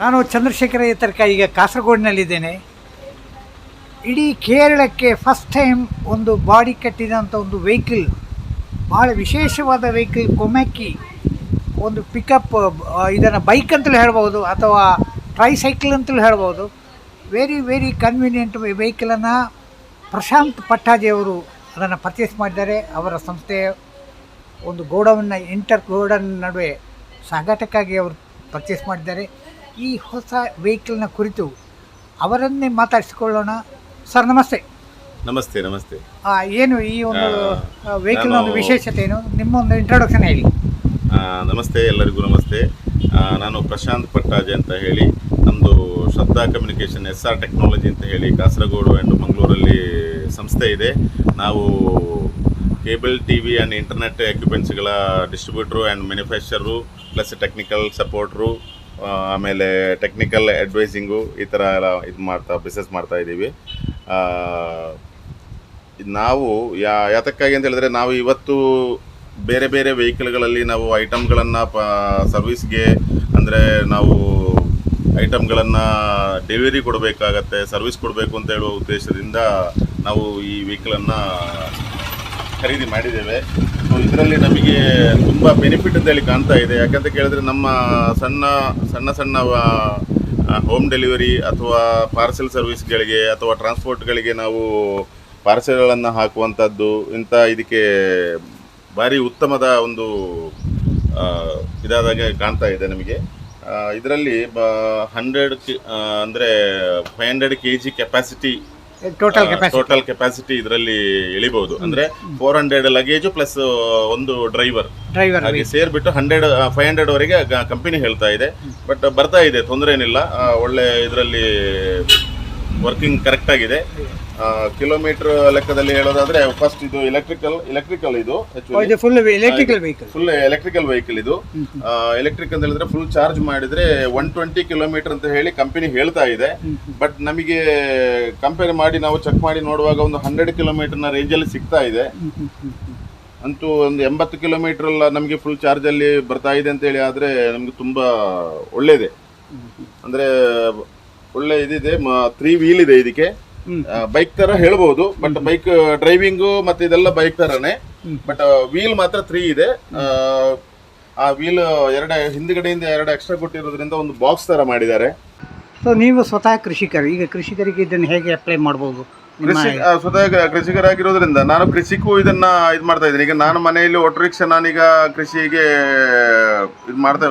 ನಾನು ಚಂದ್ರಶೇಖರ ಯತರ್ಕ ಈಗ ಕಾಸರಗೋಡಿನಲ್ಲಿದ್ದೇನೆ. ಇಡೀ ಕೇರಳಕ್ಕೆ ಫಸ್ಟ್ ಟೈಮ್ ಒಂದು ಬಾಡಿ ಕಟ್ಟಿದಂಥ ಒಂದು ವೆಹಿಕಲ್ ಭಾಳ ವಿಶೇಷವಾದ ವೆಹಿಕಲ್ ಕೊಮ್ಯಾಕಿ ಒಂದು ಪಿಕಪ್ ಇದನ್ನು ಬೈಕ್ ಅಂತಲೂ ಹೇಳ್ಬೋದು ಅಥವಾ ಟ್ರೈಸೈಕಲ್ ಅಂತಲೂ ಹೇಳ್ಬೋದು ವೆರಿ ವೆರಿ ಕನ್ವೀನಿಯೆಂಟ್ ವೆಹಿಕಲನ್ನು ಪ್ರಶಾಂತ್ ಪಟ್ಟಾಜಿಯವರು ಅದನ್ನು ಪರ್ಚೇಸ್ ಮಾಡಿದ್ದಾರೆ. ಅವರ ಸಂಸ್ಥೆಯ ಒಂದು ಗೋಡೌನ್ನ ಇಂಟರ್ ಗೋಡನ್ ನಡುವೆ ಸಾಗಾಟಕ್ಕಾಗಿ ಅವರು ಪರ್ಚೇಸ್ ಮಾಡಿದ್ದಾರೆ. ಈ ಹೊಸ ವೆಹಿಕಲ್ನ ಕುರಿತು ಅವರನ್ನೇ ಮಾತಾಡಿಸಿಕೊಳ್ಳೋಣ. ಸರ್ ನಮಸ್ತೆ. ನಮಸ್ತೆ ನಮಸ್ತೆ. ಆ, ಏನು ಈ ಒಂದು ವೆಹಿಕಲ್ ವೆಹಿಕಲ್ನ ಒಂದು ನಾನು- ವಿಶೇಷತೆ ಏನು? ನಿಮ್ಮ ಒಂದು ಇಂಟ್ರೊಡಕ್ಷನ್ ಹೇಳಿ. ಆ, ನಮಸ್ತೆ ಎಲ್ಲರಿಗೂ ನಮಸ್ತೆ. ಆ, ನಾನು ಪ್ರಶಾಂತ್ ಪಟ್ಟಾಜೆ ಅಂತ ಹೇಳಿ ನಮ್ಮದು Shraddha communication S R technology ಅಂತ ಹೇಳಿ ಕಾಸರಗೋಡು ಆ್ಯಂಡ್ ಮಂಗಳೂರಲ್ಲಿ ಸಂಸ್ಥೆ ಇದೆ. ನಾವು cable T V and internet ಎಕ್ವಿಪ್ಮೆಂಟ್ಸ್ಗಳ distributor and manufacture plus technical supporter ಆಮೇಲೆ ಟೆಕ್ನಿಕಲ್ ಅಡ್ವೈಸಿಂಗು ಈ ಥರ ಎಲ್ಲ ಇದು ಮಾಡ್ತಾ ಬಿಸ್ನೆಸ್ ಮಾಡ್ತಾ ಇದ್ದೀವಿ. ನಾವು ಯಾ, ಯಾತಕ್ಕಾಗಿ ಅಂತ ಹೇಳಿದ್ರೆ ನಾವು ಇವತ್ತು ಬೇರೆ ಬೇರೆ ವೆಹಿಕಲ್ಗಳಲ್ಲಿ ನಾವು ಐಟಮ್ಗಳನ್ನು ಪ ಸರ್ವಿಸ್ಗೆ ಅಂದರೆ ನಾವು ಐಟಮ್ಗಳನ್ನು ಡೆಲಿವರಿ ಕೊಡಬೇಕಾಗತ್ತೆ ಸರ್ವಿಸ್ ಕೊಡಬೇಕು ಅಂತ ಹೇಳುವ ಉದ್ದೇಶದಿಂದ ನಾವು ಈ ವೆಹಿಕಲನ್ನು ಖರೀದಿ ಮಾಡಿದ್ದೇವೆ. ಸೊ ಇದರಲ್ಲಿ ನಮಗೆ ತುಂಬ ಬೆನಿಫಿಟ್ ಅಂತ ಹೇಳಿ ಕಾಣ್ತಾ ಇದೆ. ಯಾಕಂತ ಕೇಳಿದ್ರೆ ನಮ್ಮ ಸಣ್ಣ ಸಣ್ಣ ಸಣ್ಣ ಹೋಮ್ ಡೆಲಿವರಿ ಅಥವಾ ಪಾರ್ಸೆಲ್ ಸರ್ವಿಸ್ಗಳಿಗೆ ಅಥವಾ ಟ್ರಾನ್ಸ್ಪೋರ್ಟ್ಗಳಿಗೆ ನಾವು ಪಾರ್ಸೆಲ್ಗಳನ್ನು ಹಾಕುವಂಥದ್ದು ಇಂಥ ಇದಕ್ಕೆ ಭಾರಿ ಉತ್ತಮದ ಒಂದು ಇದಾದಾಗ ಕಾಣ್ತಾ ಇದೆ ನಮಗೆ. ಇದರಲ್ಲಿ ಹಂಡ್ರೆಡ್ ಅಂದರೆ five hundred K G capacity total capacity total capacity ಇದರಲ್ಲಿ ಇಳಿಬಹುದು ಅಂದ್ರೆ ಫೋರ್ ಹಂಡ್ರೆಡ್ ಲಗೇಜ್ ಪ್ಲಸ್ ಒಂದು ಡ್ರೈವರ್ ಡ್ರೈವರ್ ಹಾಗೆ ಸೇರ್ಬಿಟ್ಟು ಹಂಡ್ರೆಡ್ ಫೈವ್ ಹಂಡ್ರೆಡ್ ವರೆಗೆ ಕಂಪನಿ ಹೇಳ್ತಾ ಇದೆ. ಬಟ್ ಬರ್ತಾ ಇದೆ ತೊಂದರೆ ಏನಿಲ್ಲ. ಒಳ್ಳೆ ಇದರಲ್ಲಿ ವರ್ಕಿಂಗ್ ಕರೆಕ್ಟ್ ಆಗಿದೆ. ಕಿಲೋಮೀಟರ್ ಲೆಕ್ಕದಲ್ಲಿ ಹೇಳೋದಾದ್ರೆ ಫಸ್ಟ್ ಇದು ಎಲೆಕ್ಟ್ರಿಕಲ್ ಎಲೆಕ್ಟ್ರಿಕಲ್ ಇದು full electrical vehicle full electrical vehicle ಇದು. ಎಲೆಕ್ಟ್ರಿಕ್ ಅಂತ ಹೇಳಿದ್ರೆ ಫುಲ್ ಚಾರ್ಜ್ ಮಾಡಿದ್ರೆ ಒನ್ ಟ್ವೆಂಟಿ ಕಿಲೋಮೀಟರ್ ಅಂತ ಹೇಳಿ ಕಂಪನಿ ಹೇಳ್ತಾ ಇದೆ. ಬಟ್ ನಮಗೆ ಕಂಪೇರ್ ಮಾಡಿ ನಾವು ಚೆಕ್ ಮಾಡಿ ನೋಡುವಾಗ ಒಂದು ಹಂಡ್ರೆಡ್ ಕಿಲೋಮೀಟರ್ನ ರೇಂಜಲ್ಲಿ ಸಿಗ್ತಾ ಇದೆ. ಅಂತೂ ಒಂದು ಎಂಬತ್ತು ಕಿಲೋಮೀಟರ್ ಎಲ್ಲ ನಮಗೆ ಫುಲ್ ಚಾರ್ಜಲ್ಲಿ ಬರ್ತಾ ಇದೆ ಅಂತ ಹೇಳಿ ಆದರೆ ನಮಗೆ ತುಂಬ ಒಳ್ಳೇದೆ. ಅಂದರೆ ಒಳ್ಳೆ ಇದಿದೆ ತ್ರೀ ವೀಲ್ ಇದೆ ಇದಕ್ಕೆ. ಬೈಕ್ ತರ ಹೇಳ್ಬೋದು ಬಟ್ ಬೈಕ್ ಡ್ರೈವಿಂಗು ಮತ್ತೆ ಇದೆಲ್ಲ ಬೈಕ್ ತರನೇ. ಬಟ್ ವೀಲ್ ಮಾತ್ರ ತ್ರೀ ಇದೆ. ಆ, ವೀಲ್ ಎರಡು ಹಿಂದ್ಗಡೆಯಿಂದ ಎರಡು ಎಕ್ಸ್ಟ್ರಾ ಕೊಟ್ಟಿರೋದ್ರಿಂದ ಒಂದು ಬಾಕ್ಸ್ ತರ ಮಾಡಿದ್ದಾರೆ. ಸೊ ನೀವು ಸ್ವತಃ ಕೃಷಿಕರು. ಈಗ ಕೃಷಿಕರಿಗೆ ಇದನ್ನು ಹೇಗೆ ಅಪ್ಲೈ ಮಾಡ್ಬೋದು? ಕೃಷಿ ಆ, ಸ್ವತಃ ಕೃಷಿಕರಾಗಿರೋದ್ರಿಂದ ನಾನು ಕೃಷಿಗೂ ಇದನ್ನ ಇದು ಮಾಡ್ತಾ ಇದ್ದೀನಿ. ಈಗ ನಾನು ಮನೆಯಲ್ಲಿ ಒಟ್ಟು ರಿಕ್ಷಾ ನಾನೀಗ ಕೃಷಿಗೆ ಇದು ಮಾಡ್ತಾ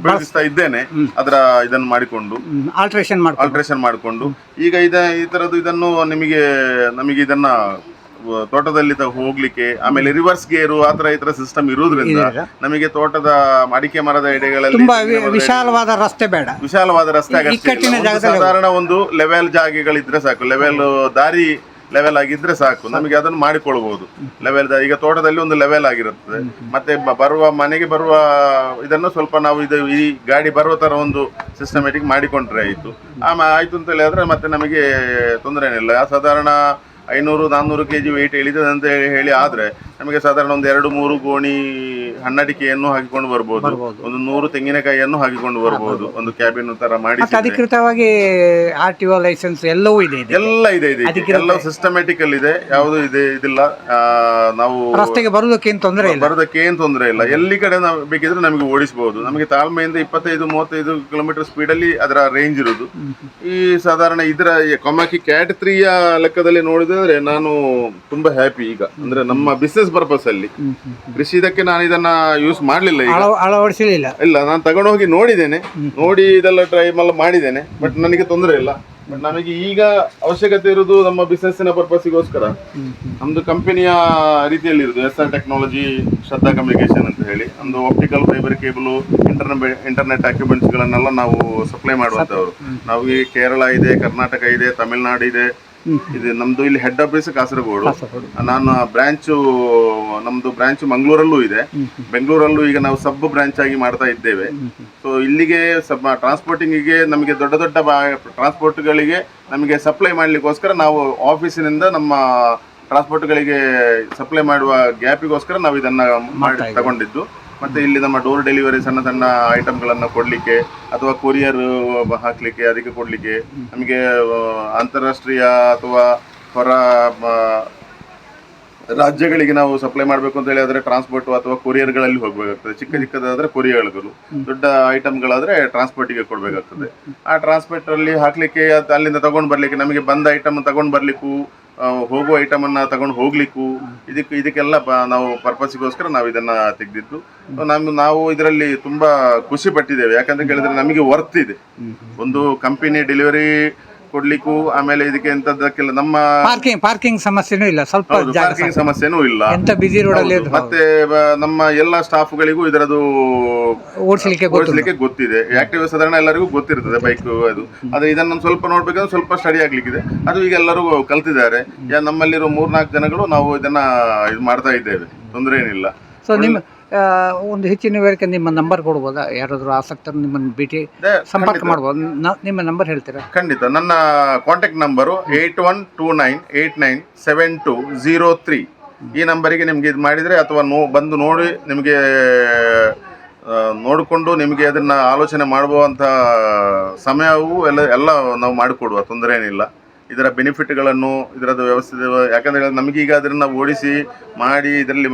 ಉಪಯೋಗಿಸ್ತಾ ಇದ್ದೇನೆ. ಅದರ ಇದನ್ನು ಮಾಡಿಕೊಂಡು. ಆಲ್ಟ್ರೇಷನ್ ಮಾಡ್ಕೊಂಡು. ಆಲ್ಟ್ರೇಷನ್ ಮಾಡಿಕೊಂಡು. ಈಗ ಇದ ಈ ತರದ್ದು ಇದನ್ನು ನಿಮಗೆ ನಮಗೆ ಇದನ್ನ ತೋಟದಲ್ಲಿ ಹೋಗ್ಲಿಕ್ಕೆ ಆಮೇಲೆ ರಿವರ್ಸ್ ಗೇರು ಆ ತರ ಈ ತರ ಸಿಸ್ಟಮ್ ಇರುವುದರಿಂದ ನಮಗೆ ತೋಟದ ಅಡಿಕೆ ಮರದ ಎಡೆಗಳಲ್ಲಿ ತುಂಬಾ ವಿ- ವಿಶಾಲವಾದ ರಸ್ತೆ ಬೇಡ. ವಿಶಾಲವಾದ ರಸ್ತೆ ಅಗತ್ಯ ಇಲ್ಲ. ಇಕ್ಕಟ್ಟಿನ ಒಂದು ಜಾಗದಲ್ಲಿ ಸಾಧಾರಣ ಒಂದು ಲೆವೆಲ್ ಜಾಗಗಳಿದ್ರೆ ಸಾಕು. ಲೆವೆಲ್ ದಾರಿ ಲೆವೆಲ್ ಆಗಿದ್ರೆ ಸಾಕು. ನಮಗೆ ಅದನ್ನು ಮಾಡಿಕೊಳ್ಬಹುದು ಲೆವೆಲ್ ಈಗ ತೋಟದಲ್ಲಿ ಒಂದು ಲೆವೆಲ್ ಆಗಿರುತ್ತದೆ. ಮತ್ತೆ ಬ- ಬರುವ ಮನೆಗೆ ಬರುವ ಇದನ್ನು ಸ್ವಲ್ಪ ನಾವು ಇದು ಈ ಗಾಡಿ ಬರುವ ತರ ಒಂದು ಸಿಸ್ಟಮೆಟಿಕ್ ಮಾಡಿಕೊಂಡ್ರೆ ಆಯ್ತು. ಆಮೇಲೆ ಆಯ್ತು ಅಂತ ಹೇಳಿದ್ರೆ ಮತ್ತೆ ನಮಗೆ ತೊಂದರೆ ಏನಿಲ್ಲ. ಸಾಧಾರಣ ಐನೂರು ನಾನ್ನೂರು ಕೆ ಜಿ ವೆಯ್ಟ್ ಇಳಿತದೆ ಅಂತ ಹೇಳಿ ಆದ್ರೆ ನಮಗೆ ಸಾಧಾರಣ ಒಂದು ಎರಡು ಮೂರು ಗೋಣಿ ಹಣ್ಣಡಿಕೆಯನ್ನು ಹಾಕಿಕೊಂಡು ಬರಬಹುದು. ಒಂದು ನೂರು ತೆಂಗಿನಕಾಯಿಯನ್ನು ಹಾಕಿಕೊಂಡು ಬರಬಹುದು ಒಂದು ಕ್ಯಾಬಿನ್ ತರ ಮಾಡಿ ಮತ್ತೆ ಅಧಿಕೃತವಾಗಿ ಆರ್ ಟಿ ಒ ಲೈಸೆನ್ಸ್ ಎಲ್ಲವೂ ಇದೆ ಇದೆ ಎಲ್ಲ ಇದೆ ಇದೆ ಅಧಿಕೃತ- ಎಲ್ಲ ಸಿಸ್ಟಮ್ಯಾಟಿಕ್ ಅಲ್ಲಿ ಇದೆ. ಯಾವುದು ಇದೆ ಇದಿಲ್ಲ. ಆ, ನಾವು ರಸ್ತೆಗೆ ಬರೋದಕ್ಕೆ ಏನು ತೊಂದರೆ ಇಲ್ಲ? ಬರೋದಕ್ಕೆ ಏನ್ ತೊಂದರೆ ಇಲ್ಲ. ಎಲ್ಲಿ ಕಡೆ ನಾವು ಬೇಕಿದ್ರೆ ನಮಗೆ ಓಡಿಸಬಹುದು ನಮಗೆ ತಾಳ್ಮೆಯಿಂದ ಇಪ್ಪತ್ತೈದು ಮೂವತ್ತೈದು ಕಿಲೋಮೀಟರ್ ಸ್ಪೀಡ್ ಅಲ್ಲಿ ಅದರ ರೇಂಜ್ ಇರೋದು. ಈ ಸಾಧಾರಣ ಇದರ ಕೊಮಾಕಿ ಕ್ಯಾಟ್ ತ್ರೀಯ ಲೆಕ್ಕದಲ್ಲಿ ನೋಡಿದ್ರೆ ನಾನು ತುಂಬಾ ಹ್ಯಾಪಿ ಈಗ. ಅಂದ್ರೆ ನಮ್ಮ ಬಿಸ್ನೆಸ್ ಪರ್ಪಸ್ ಅಲ್ಲಿ. ಕೃಷಿ ಇದಕ್ಕೆ ನಾನು ಇದನ್ನ ಯೂಸ್ ಮಾಡ್ಲಿಲ್ಲ ಈಗ. ಅಳ ಅಳವಡಿಸಲಿಲ್ಲ ಇಲ್ಲ ನಾನು ತಗೊಂಡು ಹೋಗಿ ನೋಡಿದ್ದೇನೆ ನೋಡಿ ಇದೆಲ್ಲ ಟ್ರೈ ಎಲ್ಲ ಮಾಡಿದ್ದೇನೆ. ಬಟ್ ನನಗೆ ತೊಂದರೆ ಇಲ್ಲ. ಬಟ್ ನಮಗೆ ಈಗ ಅವಶ್ಯಕತೆ ಇರುವುದು ನಮ್ಮ ಬಿಸ್ನೆಸ್ಸಿನ ಪರ್ಪಸ್ಗೋಸ್ಕರ ನಮ್ದು ಕಂಪನಿಯ ರೀತಿಯಲ್ಲಿ ಇರುದು S R technology Shraddha communication ಅಂತ ಹೇಳಿ. ಒಂದು optical fibre cable internet internet ಗಳನ್ನೆಲ್ಲ ನಾವು ಸಪ್ಲೈ ಮಾಡುವಂತವರು. ನಾವು ಕೇರಳ ಇದೆ ಕರ್ನಾಟಕ ಇದೆ ತಮಿಳುನಾಡು ಇದೆ. ಇದು ನಮ್ದು ಇಲ್ಲಿ ಹೆಡ್ ಆಫೀಸ್ ಕಾಸರಗೋಡು. ನಾನು ಬ್ರಾಂಚು ನಮ್ದು ಬ್ರಾಂಚ್ ಮಂಗಳೂರಲ್ಲೂ ಇದೆ. ಬೆಂಗಳೂರಲ್ಲೂ ಈಗ ನಾವು ಸಬ್ ಬ್ರಾಂಚ್ ಆಗಿ ಮಾಡ್ತಾ ಇದ್ದೇವೆ. ಸೊ ಇಲ್ಲಿಗೆ ಸಬ್ ಟ್ರಾನ್ಸ್ಪೋರ್ಟಿಂಗಿಗೆ ನಮಗೆ ದೊಡ್ಡ ದೊಡ್ಡ ಟ್ರಾನ್ಸ್ಪೋರ್ಟ್ಗಳಿಗೆ ನಮಗೆ ಸಪ್ಲೈ ಮಾಡ್ಲಿಕ್ಕೋಸ್ಕರ ನಾವು ಆಫೀಸಿನಿಂದ ನಮ್ಮ ಟ್ರಾನ್ಸ್ಪೋರ್ಟ್ಗಳಿಗೆ ಸಪ್ಲೈ ಮಾಡುವ ಗ್ಯಾಪಿಗೋಸ್ಕರ ನಾವು ಇದನ್ನ ಮಾಡಿ ತಗೊಂಡಿದ್ದು. ಮತ್ತೆ ಇಲ್ಲಿ ನಮ್ಮ ಡೋರ್ ಡೆಲಿವರಿ ಸಣ್ಣ ಸಣ್ಣ ಐಟಮ್ಗಳನ್ನು ಕೊಡಲಿಕ್ಕೆ ಅಥವಾ ಕೊರಿಯರ್ ಹಾಕಲಿಕ್ಕೆ ಅದಕ್ಕೆ ಕೊಡಲಿಕ್ಕೆ ನಮಗೆ ಅಂತಾರಾಷ್ಟ್ರೀಯ ಅಥವಾ ಹೊರ ರಾಜ್ಯಗಳಿಗೆ ನಾವು ಸಪ್ಲೈ ಮಾಡಬೇಕು ಅಂತ ಹೇಳಿ ಆದ್ರೆ ಟ್ರಾನ್ಸ್ಪೋರ್ಟ್ ಅಥವಾ ಕೊರಿಯರ್ಗಳಲ್ಲಿ ಹೋಗಬೇಕಾಗ್ತದೆ. ಚಿಕ್ಕ ಚಿಕ್ಕದಾದರೆ ಕೊರಿಯರ್ಗಳು ದೊಡ್ಡ ಐಟಮ್ಗಳಾದರೆ ಟ್ರಾನ್ಸ್ಪೋರ್ಟಿಗೆ ಕೊಡಬೇಕಾಗ್ತದೆ. ಆ ಟ್ರಾನ್ಸ್ಪೋರ್ಟಲ್ಲಿ ಹಾಕ್ಲಿಕ್ಕೆ ಅಲ್ಲಿಂದ ತಗೊಂಡು ಬರಲಿಕ್ಕೆ ನಮಗೆ ಬಂದ ಐಟಮ್ ತಗೊಂಡು ಬರ್ಲಿಕ್ಕೂ ಹೋಗುವ ಐಟಮ್ ಅನ್ನ ತಗೊಂಡು ಹೋಗ್ಲಿಕ್ಕೂ ಇದಕ್ಕೆ ಇದಕ್ಕೆಲ್ಲ ನಾವು ಪರ್ಪಸ್ಗೋಸ್ಕರ ನಾವು ಇದನ್ನ ತೆಗೆದಿದ್ದು. ನಮ್ಮ ನಾವು ಇದರಲ್ಲಿ ತುಂಬಾ ಖುಷಿ ಪಟ್ಟಿದ್ದೇವೆ. ಯಾಕಂತ ಕೇಳಿದ್ರೆ ನಮಗೆ ವರ್ತ್ ಇದೆ. ಒಂದು ಕಂಪನಿ ಡೆಲಿವರಿ ಕೊಡ್ಲಿಕ್ಕೂ ಆಮೇಲೆ ಇದಕ್ಕೆ ಎಂತದಕ್ಕೆಲ್ಲ ನಮ್ಮ ಪಾರ್ಕಿಂಗ್ ಪಾರ್ಕಿಂಗ್ ಸಮಸ್ಯೆನೂ ಇಲ್ಲ ಸ್ವಲ್ಪ ಜಾಗ ಪಾರ್ಕಿಂಗ್ ಸಮಸ್ಯೆನೂ ಇಲ್ಲ. ಎಂತ ಬಿಸಿ ರೋಡಲ್ಲಿ ಹೌದು. ಮತ್ತೆ ಬ- ನಮ್ಮ ಎಲ್ಲ ಸ್ಟಾಫ್ಗಳಿಗೂ ಇದರದು ಓಡಿಸಲಿಕ್ಕೆ ಗೊತ್ತು ಓಡಿಸ್ಲಿಕ್ಕೆ ಗೊತ್ತಿದೆ. ಆಕ್ಟಿವ್ ಸಾಧಾರಣ ಎಲ್ಲರಿಗೂ ಗೊತ್ತಿರ್ತದೆ ಬೈಕ್ ಅದು. ಆದ್ರೆ ಇದನ್ನ ಸ್ವಲ್ಪ ನೋಡ್ಬೇಕಂದ್ರೆ ಸ್ವಲ್ಪ ಸ್ಟಡಿ ಆಗ್ಲಿಕ್ಕಿದೆ. ಅದು ಈಗ ಎಲ್ಲರೂ ಕಲ್ತಿದ್ದಾರೆ. ಯಾ- ನಮ್ಮಲ್ಲಿರೋ ಮೂರ್ನಾಲ್ಕು ಜನಗಳು ನಾವು ಇದನ್ನ ಇದು ಮಾಡ್ತಾ ಇದ್ದೇವೆ. ತೊಂದರೆ ಏನಿಲ್ಲ. ಸೊ ನಿಮ್ಮ ಒಂದು ಹೆಚ್ಚಿನ ವಿವರಕ್ಕೆ ನಿಮ್ಮ ನಂಬರ್ ಕೊಡ್ಬೋದಾ? ಯಾರಾದರೂ ಆಸಕ್ತರು ನಿಮ್ಮನ್ನು ಭೇಟಿ ಸಂಪರ್ಕ ಮಾಡಬಹುದು ಮಾಡ್ಬೋದು? ನಿಮ್ಮ ನಂಬರ್ ಹೇಳ್ತೀರಾ? ಖಂಡಿತ. ನನ್ನ contact number eight one two nine eight nine seven two zero three. ಈ ನಂಬರಿಗೆ ನಿಮಗೆ ಇದು ಮಾಡಿದರೆ ಅಥವಾ ನೋ ಬಂದು ನೋಡಿ ನಿಮಗೆ ನೋಡಿಕೊಂಡು ನಿಮಗೆ ಅದನ್ನು ಆಲೋಚನೆ ಮಾಡುವಂಥ ಸಮಯವೂ ಎಲ್ಲ ಎಲ್ಲ ನಾವು ಮಾಡಿಕೊಡುವ. ತೊಂದರೆ ಏನಿಲ್ಲ. ಇದರ ಬೆನಿಫಿಟ್ಗಳನ್ನು ಇದರದ್ದು ವ್ಯವಸ್ಥೆ ಯಾಕಂದರೆ ನಮಗೀಗ ಅದನ್ನು ಓಡಿಸಿ ಮಾಡಿ ಇದರಲ್ಲಿ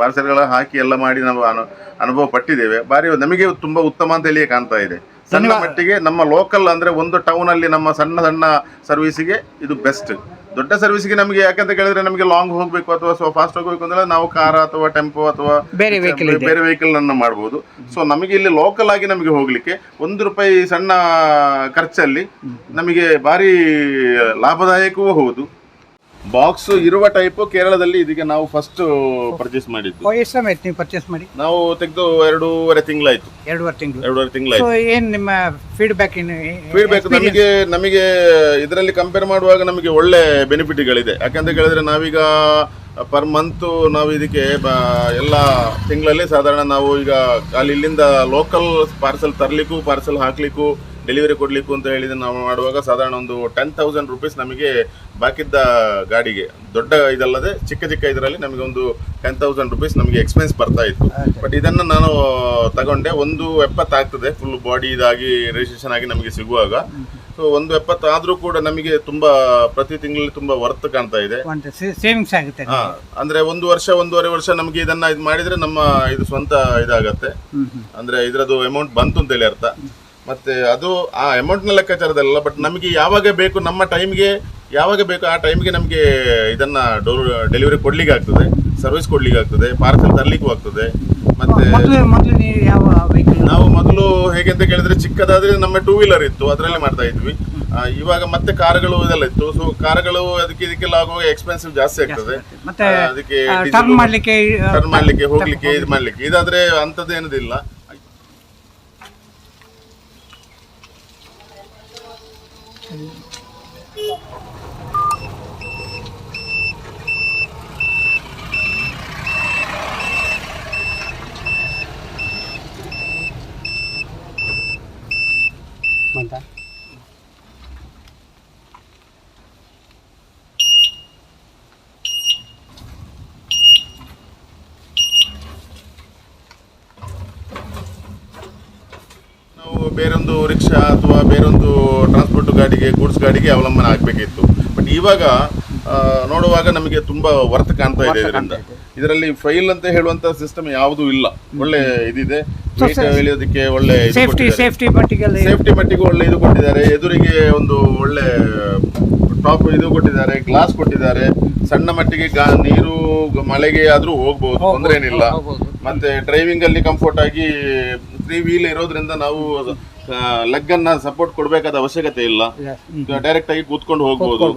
ಪಾರ್ಸಲ್ಗಳ ಹಾಕಿ ಎಲ್ಲ ಮಾಡಿ ನಾವು ಅನು ಅನುಭವ ಪಟ್ಟಿದ್ದೇವೆ. ಬಾರಿ ನಮಗೆ ತುಂಬ ಉತ್ತಮ ಅಂತ ಹೇಳಿ ಕಾಣ್ತಾ ಇದೆ. ಸಣ್ಣ ಮಟ್ಟಿಗೆ ನಮ್ಮ ಲೋಕಲ್ ಅಂದರೆ ಒಂದು ಟೌನಲ್ಲಿ ನಮ್ಮ ಸಣ್ಣ ಸಣ್ಣ ಸರ್ವಿಸಿಗೆ ಇದು ಬೆಸ್ಟ್ ದೊಡ್ಡ ಸರ್ವಿಸ್ಗೆ ನಮಗೆ ಯಾಕಂತ ಕೇಳಿದ್ರೆ ನಮಗೆ ಲಾಂಗ್ ಹೋಗ್ಬೇಕು ಅಥವಾ ಸೊ ಫಾಸ್ಟ್ ಹೋಗ್ಬೇಕು ಅಂದ್ರೆ ನಾವು ಕಾರ್ ಅಥವಾ ಟೆಂಪೋ ಅಥವಾ ಬೇರೆ ವೆಹಿಕಲ್ ಬೇರೆ ವೆಹಿಕಲ್ ಅನ್ನು ಮಾಡಬಹುದು ಸೊ ನಮಗೆ ಇಲ್ಲಿ ಲೋಕಲ್ ಆಗಿ ನಮಗೆ ಹೋಗ್ಲಿಕ್ಕೆ ಒಂದು ರೂಪಾಯಿ ಸಣ್ಣ ಖರ್ಚಲ್ಲಿ ನಮಗೆ ಭಾರಿ ಲಾಭದಾಯಕವೂ ಹೌದು. ಬಾಕ್ಸ್ ಇರುವ ಟೈಪ್ ಕೇರಳದಲ್ಲಿ ಇದಕ್ಕೆ ನಾವು ಫಸ್ಟ್ ಪರ್ಚೇಸ್ ಮಾಡಿದ್ದು. ಎಷ್ಟು ಸಮಯ ಆಯ್ತು ನೀವು ಪರ್ಚೇಸ್ ಮಾಡಿ? ನಾವು ತೆಗೆದು ಎರಡೂವರೆ ತಿಂಗಳಾಯ್ತು. ಎರಡೂವರೆ ತಿಂಗಳು. ಎರಡೂವರೆ ತಿಂಗಳಾಯ್ತು. ಏನು ನಿಮ್ಮ ಫೀಡ್ಬ್ಯಾಕ್ ಏನು ಫೀಡ್ಬ್ಯಾಕ್ ನಮಗೆ ನಮಗೆ ಇದರಲ್ಲಿ ಕಂಪೇರ್ ಮಾಡುವಾಗ ನಮಗೆ ಒಳ್ಳೆ ಬೆನಿಫಿಟ್ಗಳಿದೆ ಯಾಕಂತ ಹೇಳಿದ್ರೆ ನಾವೀಗ ಪರ್ ಮಂತ್ ನಾವು ಇದಕ್ಕೆ ಎಲ್ಲ ತಿಂಗಳಲ್ಲಿ ಸಾಧಾರಣ ನಾವು ಈಗ ಅಲ್ಲಿ ಇಲ್ಲಿಂದ ಲೋಕಲ್ ಪಾರ್ಸೆಲ್ ತರಲಿಕ್ಕೂ ಪಾರ್ಸೆಲ್ ಹಾಕ್ಲಿಕ್ಕೂ ಡೆಲಿವರಿ ಕೊಡಲಿಕ್ಕೂ ಅಂತ ಹೇಳಿದ್ರೆ ನಾವು ಮಾಡುವಾಗ ಸಾಧಾರಣ ಒಂದು ಟೆನ್ ತೌಸಂಡ್ ರುಪೀಸ್ ನಮಗೆ ಬಾಕಿದ್ದ ಗಾಡಿಗೆ. ದೊಡ್ಡ ಇದಲ್ಲದೆ ಚಿಕ್ಕ ಚಿಕ್ಕ ಇದರಲ್ಲಿ ನಮಗೆ ಒಂದು ಟೆನ್ ತೌಸಂಡ್ ರುಪೀಸ್ ನಮಗೆ ಎಕ್ಸ್ಪೆನ್ಸ್ ಬರ್ತಾ ಇತ್ತು. ಬಟ್ ಇದನ್ನು ನಾನು ತಗೊಂಡೆ. ಒಂದು ಎಪ್ಪತ್ತಾಗ್ತದೆ ಫುಲ್ ಬಾಡಿ ಇದಾಗಿ ರಿಜಿಸ್ಟ್ರೇಷನ್ ಆಗಿ ನಮಗೆ ಸಿಗುವಾಗ. ಸೊ ಒಂದು ಎಪ್ಪತ್ತು ಆದ್ರೂ ಕೂಡ ನಮಗೆ ತುಂಬಾ ಪ್ರತಿ ತಿಂಗಳಲ್ಲಿ ತುಂಬಾ ವರ್ತ್ ಕಾಣ್ತಾ ಇದೆ. ಸೇವಿಂಗ್ಸ್ ಆಗುತ್ತೆ ಅಂದ್ರೆ ಒಂದು ವರ್ಷ ಒಂದೂವರೆ ವರ್ಷ ನಮಗೆ ಇದನ್ನ ಇದು ಮಾಡಿದ್ರೆ ನಮ್ಮ ಇದು ಸ್ವಂತ ಇದಾಗತ್ತೆ. ಅಂದ್ರೆ ಇದ್ರದ್ದು ಅಮೌಂಟ್ ಬಂತು ಅಂತೇಳಿ ಅರ್ಥ. ಮತ್ತೆ ಅದು ಆ ಅಮೌಂಟ್ನ ಲೆಕ್ಕಾಚಾರದಲ್ಲ ಬಟ್ ನಮಗೆ ಯಾವಾಗ ಬೇಕು ನಮ್ಮ ಟೈಮ್ಗೆ ಯಾವಾಗ ಬೇಕು ಆ ಟೈಮ್ಗೆ ನಮಗೆ ಇದನ್ನ ಡೋರ್ ಡೆಲಿವರಿ ಕೊಡ್ಲಿಕ್ಕೆ ಆಗ್ತದೆ ಸರ್ವಿಸ್ ಕೊಡ್ಲಿಕ್ಕೆ ಆಗ್ತದೆ ಪಾರ್ಸಲ್ ತರಲಿಕ್ಕೂ ಆಗ್ತದೆ. ಮತ್ತೆ ನೀವು ಮೊದಲು ಹೇಗೆ ಅಂತ ಕೇಳಿದ್ರೆ ಚಿಕ್ಕದಾದ್ರೆ ನಮ್ಮ ಟೂ ವೀಲರ್ ಇತ್ತು ಅದರಲ್ಲಿ ಮಾಡ್ತಾ ಇದ್ವಿ. ಇವಾಗ ಮತ್ತೆ ಕಾರ್ಗಳು ಇದೆಲ್ಲ ಇತ್ತು ಸೊ ಕಾರ್ಗಳು ಅದಕ್ಕೆ ಇದಕ್ಕೆಲ್ಲ ಆಗುವಾಗ ಎಕ್ಸ್ಪೆನ್ಸಿವ್ ಜಾಸ್ತಿ ಆಗ್ತದೆ. ಅದಕ್ಕೆ ಟರ್ನ್ ಮಾಡ್ಲಿಕ್ಕೆ ಹೋಗ್ಲಿಕ್ಕೆ ಇದು ಮಾಡ್ಲಿಕ್ಕೆ. ಇದಾದ್ರೆ ಅಂಥದ್ದು ಏನದಿಲ್ಲ ಅಂತ ನಾವು ಬೇರೊಂದು ರಿಕ್ಷಾ ಅಥವಾ ಬೇರೊಂದು ಟ್ರಾನ್ಸ್ಪೋರ್ಟ್ ಗಾಡಿಗೆ ಗೂಡ್ಸ್ ಗಾಡಿಗೆ ಅವಲಂಬನೆ ಆಗಬೇಕಿತ್ತು. ಬಟ್ ಇವಾಗ ನೋಡುವಾಗ ನಮಗೆ ತುಂಬಾ ವರ್ತ್ ಕಾಣ್ತಾ ಇದೆ ಇದರಿಂದ. ಇದರಲ್ಲಿ ಫೈಲ್ ಅಂತ ಹೇಳುವಂತ ಸಿಸ್ಟಮ್ ಯಾವುದೂ ಇಲ್ಲ. ಒಳ್ಳೆ ಇದಿದೆ. ಇಳಿಯೋದಕ್ಕೆ ಒಳ್ಳೆ ಸೇಫ್ಟಿ ಕೊಟ್ಟಿದ್ದಾರೆ. ಸೇಫ್ಟಿ ಮಟ್ಟಿಗೆ ಒಳ್ಳೆ ಇದು ಕೊಟ್ಟಿದ್ದಾರೆ. ಎದುರಿಗೆ ಒಂದು ಒಳ್ಳೆ ಟಾಪ್ ಇದು ಕೊಟ್ಟಿದ್ದಾರೆ. ಗ್ಲಾಸ್ ಕೊಟ್ಟಿದ್ದಾರೆ. ಸಣ್ಣ ಮಟ್ಟಿಗೆ ನೀರು ಮಳೆಗೆ ಆದ್ರೂ ಹೋಗ್ಬಹುದು ತೊಂದರೆ ಏನಿಲ್ಲ. ಮತ್ತೆ ಡ್ರೈವಿಂಗ್ ಅಲ್ಲಿ ಕಂಫರ್ಟ್ ಆಗಿ ತ್ರೀ ವೀಲ್ ಇರೋದ್ರಿಂದ ನಾವು ಲಗ್ ಅನ್ನ ಸಪೋರ್ಟ್ ಕೊಡಬೇಕಾದ ಅವಶ್ಯಕತೆ ಇಲ್ಲ. ಡೈರೆಕ್ಟ್ ಆಗಿ ಕೂತ್ಕೊಂಡು ಹೋಗ್ಬೋದು.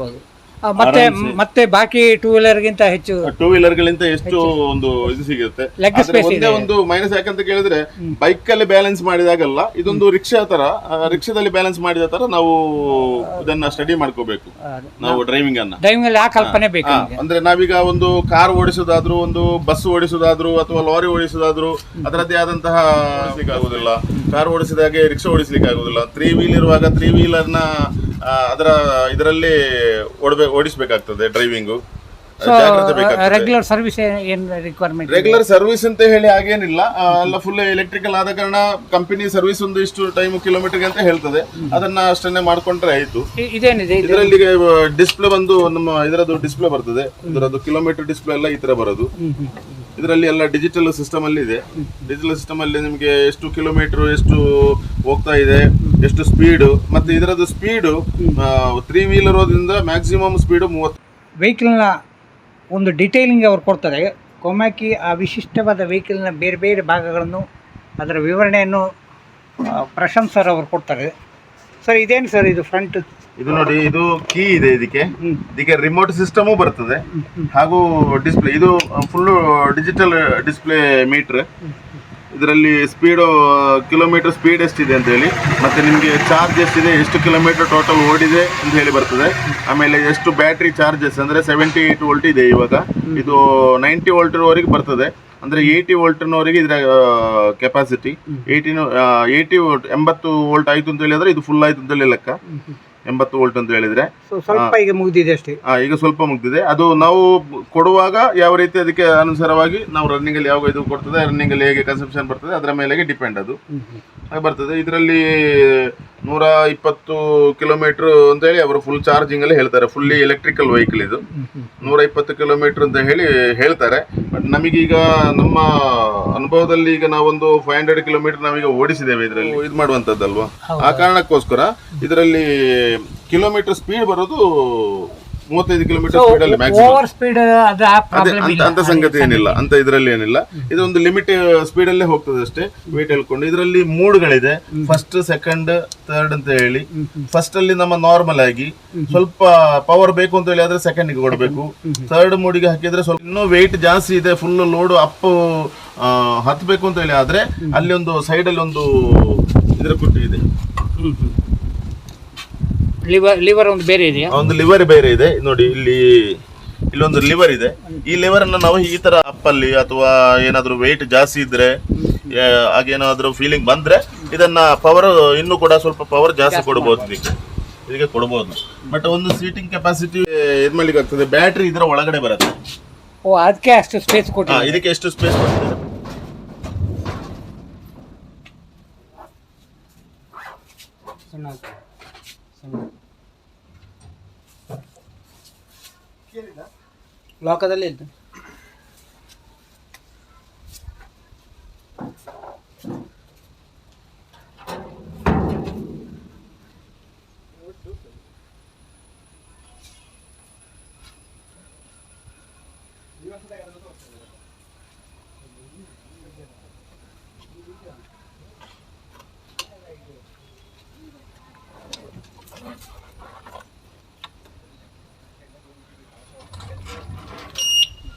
ಮತ್ತೆ ಮತ್ತೆ ಬಾಕಿ ಟೂ ವೀಲರ್ಗಿಂತ ಹೆಚ್ಚು ಟೂ ವೀಲರ್ ಗಳಿಂದ ಎಷ್ಟು ಒಂದು ಇದು ಸಿಗುತ್ತೆ. ಒಂದೇ ಒಂದು ಮೈನಸ್ ಯಾಕಂತ ಕೇಳಿದ್ರೆ ಬೈಕ್ ಅಲ್ಲಿ ಬ್ಯಾಲೆನ್ಸ್ ಮಾಡಿದಾಗಲ್ಲ ಇದೊಂದು ರಿಕ್ಷಾ ತರ ರಿಕ್ಷಾದಲ್ಲಿ ಬ್ಯಾಲೆನ್ಸ್ ಮಾಡಿದ ತರ ನಾವು ಇದನ್ನ ಸ್ಟಡಿ ಮಾಡ್ಕೋಬೇಕು. ನಾವು ಡ್ರೈವಿಂಗ್ ಅನ್ನ. ಡ್ರೈವಿಂಗ್ ಅಲ್ಲಿ ಆ ಕಲ್ಪನೆ ಬೇಕು. ಅಂದ್ರೆ ನಾವೀಗ ಒಂದು ಕಾರ್ ಓಡಿಸೋದಾದ್ರೂ ಒಂದು ಬಸ್ ಓಡಿಸೋದಾದ್ರೂ ಅಥವಾ ಲಾರಿ ಓಡಿಸೋದಾದ್ರೂ ಅದರದ್ದೇ ಆದಂತಹ ಸಿಗಾಗುದಿಲ್ಲ ಆಗುದಿಲ್ಲ ಕಾರ್ ಓಡಿಸಿದಾಗೆ ರಿಕ್ಷಾ ಓಡಿಸ್ಲಿಕ್ಕೆ ಆಗುದಿಲ್ಲ ತ್ರೀ ವೀಲ್ ಇರುವಾಗ ತ್ರೀ ವೀಲರ್ನ ಅದರ ಇದರಲ್ಲಿ ಓಡಬೇ ಓಡಿಸಬೇಕಾಗ್ತದೆ ಡ್ರೈವಿಂಗು ಜಾಗ್ರತೆ ಬೇಕಾಗ್ತದೆ. ರೆಗ್ಯುಲರ್ ಸರ್ವಿಸ್ ಏನು ರಿಕ್ವೈರ್ಮೆಂಟ್ ರೆಗ್ಯುಲರ್ ಸರ್ವಿಸ್ ಅಂತ ಹೇಳಿ ಹಾಗೇನಿಲ್ಲ. ಆ, ಎಲ್ಲ ಫುಲ್ ಎಲೆಕ್ಟ್ರಿಕಲ್ ಆದ ಕಾರಣ ಕಂಪನಿ ಸರ್ವಿಸ್ ಒಂದು ಇಷ್ಟು ಟೈಮ್ ಕಿಲೋಮೀಟರ್ಗೆ ಅಂತ ಹೇಳ್ತದೆ. ಅದನ್ನ ಅಷ್ಟನ್ನೇ ಮಾಡ್ಕೊಂಡ್ರೆ ಆಯ್ತು. ಇದೇನಿದೆ? ಇದು ಇದರಲ್ಲಿ ಡಿಸ್ಪ್ಲೇ ಬಂದು ನಮ್ಮ ಇದರದ್ದು ಡಿಸ್ಪ್ಲೇ ಬರ್ತದೆ. ಇದರದ್ದು ಕಿಲೋಮೀಟರ್ ಡಿಸ್ಪ್ಲೇ ಎಲ್ಲ ಈ ತರ ಬರೋದು. ಇದರಲ್ಲಿ ಎಲ್ಲ ಡಿಜಿಟಲ್ ಸಿಸ್ಟಮ್ ಅಲ್ಲಿ ಇದೆ ಡಿಜಿಟಲ್ ಸಿಸ್ಟಮ್ ಅಲ್ಲಿ ನಿಮಗೆ ಎಷ್ಟು ಕಿಲೋಮೀಟರ್ ಎಷ್ಟು ಹೋಗ್ತಾ ಇದೆ. ಎಷ್ಟು ಸ್ಪೀಡ್ ಮತ್ತೆ ಇದರದ್ದು ಸ್ಪೀಡ್ ತ್ರೀ ವೀಲರ್ ಹೋದ್ರಿಂದ ಮ್ಯಾಕ್ಸಿಮಮ್ ಸ್ಪೀಡ್ ಮೂವತ್ತು. ವೆಹಿಕಲ್ನ ಒಂದು ಡಿಟೇಲಿಂಗ್ ಅವ್ರು ಕೊಡ್ತಾರೆ. ಕೊಮ್ಯಾಕಿ ಆ ವಿಶಿಷ್ಟವಾದ ವೆಹಿಕಲ್ನ ಬೇರೆ ಬೇರೆ ಭಾಗಗಳನ್ನು ಅದರ ವಿವರಣೆಯನ್ನು ಪ್ರಶಂಸರ್ ಸರ್ ಅವರು ಕೊಡ್ತಾರೆ. ಸರ್ ಇದೇನು ಸರ್ ಇದು ಫ್ರಂಟ್ ಇದು ನೋಡಿ ಇದು ಕೀ ಇದೆ ಇದಕ್ಕೆ. ಇದಕ್ಕೆ ರಿಮೋಟ್ ಸಿಸ್ಟಮು ಬರ್ತದೆ. ಹಾಗೂ ಡಿಸ್ಪ್ಲೇ ಇದು ಫುಲ್ ಡಿಜಿಟಲ್ ಡಿಸ್ಪ್ಲೇ ಮೀಟರ್ ಇದರಲ್ಲಿ ಸ್ಪೀಡು ಕಿಲೋಮೀಟರ್ ಸ್ಪೀಡ್ ಎಷ್ಟಿದೆ ಅಂತ ಹೇಳಿ. ಮತ್ತೆ ನಿಮಗೆ ಚಾರ್ಜ್ ಎಷ್ಟಿದೆ, ಎಷ್ಟು ಕಿಲೋಮೀಟರ್ ಟೋಟಲ್ ಓಡಿದೆ ಅಂತ ಹೇಳಿ ಬರ್ತದೆ. ಆಮೇಲೆ ಎಷ್ಟು ಬ್ಯಾಟ್ರಿ ಚಾರ್ಜಸ್ ಅಂದರೆ ಸೆವೆಂಟಿ ಏಯ್ಟ್ ವೋಲ್ಟ್ ಇದೆ ಇವಾಗ. ಇದು ನೈಂಟಿ ವೋಲ್ಟ್ವರೆಗೆ ಬರ್ತದೆ. ಅಂದರೆ ಏಯ್ಟಿ ವೋಲ್ಟ್ನವರೆಗೆ ಇದರ ಕೆಪಾಸಿಟಿ ಏಯ್ಟಿನ ಏಯ್ಟಿ ವೋಲ್ಟ್ ಎಂಬತ್ತು ವೋಲ್ಟ್ ಆಯಿತು ಅಂತ ಅಂದರೆ ಇದು ಫುಲ್ ಆಯ್ತು ಅಂತ ಹೇಳಿ ಲೆಕ್ಕ. ಎಂಬತ್ತು ವೋಲ್ಟ್ ಅಂತ ಹೇಳಿದ್ರೆ. ಸ್ವಲ್ಪ ಈಗ ಮುಗಿದಿದೆ ಅಷ್ಟೇ. ಆ, ಈಗ ಸ್ವಲ್ಪ ಮುಗ್ದಿದೆ. ಅದು ನಾವು ಕೊಡುವಾಗ ಯಾವ ರೀತಿ ಅದಕ್ಕೆ ಅನುಸಾರವಾಗಿ ನಾವು ರನ್ನಿಂಗ್ ಅಲ್ಲಿ ಯಾವ ಇದು ಕೊಡ್ತದೆ ರನ್ನಿಂಗ್ ಅಲ್ಲಿ ಹೇಗೆ ಕನ್ಸಂಪ್ಷನ್ ಬರ್ತದೆ ಅದರ ಮೇಲೆ ಡಿಪೆಂಡ್ ಅದು. ಬರ್ತದೆ. ಇದರಲ್ಲಿ ನೂರ ಇಪ್ಪತ್ತು ಕಿಲೋಮೀಟರ್ ಅಂತ ಹೇಳಿ ಅವರು ಫುಲ್ ಚಾರ್ಜಿಂಗ್ ಅಲ್ಲಿ ಹೇಳ್ತಾರೆ. ಫುಲ್ಲಿ ಎಲೆಕ್ಟ್ರಿಕಲ್ ವೆಹಿಕಲ್ ಇದು. ನೂರ ಇಪ್ಪತ್ತು ಕಿಲೋಮೀಟರ್ ಅಂತ ಹೇಳಿ ಹೇಳ್ತಾರೆ. ಬಟ್ ನಮಗೀಗ ನಮ್ಮ ಅನುಭವದಲ್ಲಿ ಈಗ ನಾವೊಂದು ಫೈವ್ ಹಂಡ್ರೆಡ್ ಕಿಲೋಮೀಟರ್ ನಾವೀಗ ಓಡಿಸಿದ್ದೇವೆ ಇದರಲ್ಲಿ. ಇದು ಮಾಡುವಂತದ್ದಲ್ವಾ? ಆ ಕಾರಣಕ್ಕೋಸ್ಕರ ಇದರಲ್ಲಿ ಕಿಲೋಮೀಟರ್ ಸ್ಪೀಡ್ ಬರೋದು ಮೂವತ್ತೈದು ಕಿಲೋಮೀಟರ್ ಸ್ಪೀಡ್ ಅಲ್ಲಿ ಮ್ಯಾಕ್ಸಿಮಮ್ ಓವರ್ ಸ್ಪೀಡ್ ಅದು ಆ ಪ್ರಾಬ್ಲಮ್ ಅಂತ ಅಂತ ಸಂಗತಿ ಏನಿಲ್ಲ ಅಂತ ಇದರಲ್ಲಿ ಏನಿಲ್ಲ. ಇದೊಂದು ಒಂದು ಲಿಮಿಟ್ ಸ್ಪೀಡ್ ಅಲ್ಲೇ ಹೋಗ್ತದೆ ಅಷ್ಟೇ ವೇಟ್ ಹೇಳ್ಕೊಂಡು. ಇದರಲ್ಲಿ ಮೂಡ್ಗಳಿದೆ ಫಸ್ಟ್ ಸೆಕೆಂಡ್ ಥರ್ಡ್ ಅಂತ ಹೇಳಿ. ಫಸ್ಟ್ ಅಲ್ಲಿ ನಮ್ಮ ನಾರ್ಮಲ್ ಆಗಿ ಸ್ವಲ್ಪ ಪವರ್ ಬೇಕು ಅಂತ ಹೇಳಿ ಆದ್ರೆ ಸೆಕೆಂಡ್ಗೆ ಕೊಡಬೇಕು. ಥರ್ಡ್ ಮೂಡಿಗೆ ಹಾಕಿದ್ರೆ ಸ್ವಲ್ಪ ಇನ್ನೂ ವೆಯ್ಟ್ ಜಾಸ್ತಿ ಇದೆ ಫುಲ್ ಲೋಡ್ ಅಪ್ ಹತ್ಬೇಕು ಅಂತ ಹೇಳಿ ಆದ್ರೆ ಅಲ್ಲಿ ಒಂದು ಸೈಡ್ ಅಲ್ಲಿ ಒಂದು ಇದರ ಕುಟ್ಟಿ ಇದೆ ಲಿವರ್ ಲಿವರ್ ಒಂದು ಬೇರೆ ಇದೆಯಾ? ಒಂದು ಲಿವರ್ ಬೇರೆ ಇದೆ. ನೋಡಿ ಇಲ್ಲಿ ಇಲ್ಲೊಂದು ಲಿವರ್ ಇದೆ. ಈ ಲಿವರ್ ಅನ್ನ ನಾವು ಈ ತರ ಅಪ್ಪಲ್ಲಿ ಅಥವಾ ಏನಾದ್ರೂ ವೆಯ್ಟ್ ಜಾಸ್ತಿ ಇದ್ರೆ ಹಾಗೇನಾದ್ರೂ ಫೀಲಿಂಗ್ ಬಂದ್ರೆ ಇದನ್ನ ಪವರ್ ಇನ್ನೂ ಕೂಡ ಸ್ವಲ್ಪ ಪವರ್ ಜಾಸ್ತಿ ಕೊಡಬಹುದು ಇದಕ್ಕೆ. ಇದಕ್ಕೆ ಕೊಡಬಹುದು ಬಟ್ ಒಂದು ಸೀಟಿಂಗ್ ಕೆಪಾಸಿಟಿ ಇದ್ ಮಾಡ್ಲಿಕ್ಕೆ ಆಗ್ತದೆ. ಬ್ಯಾಟ್ರಿ ಇದರ ಒಳಗಡೆ ಬರುತ್ತೆ. ಓ ಅದಕ್ಕೆ ಅಷ್ಟು ಸ್ಪೇಸ್ ಕೊಟ್ಟು ಇದಕ್ಕೆ ಎಷ್ಟು ಸ್ಪೇಸ್ ಬರ್ತದೆ ಲೋಕದಲ್ಲಿ ಇತ್ತು ಇವತ್ತು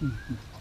Mm-hmm.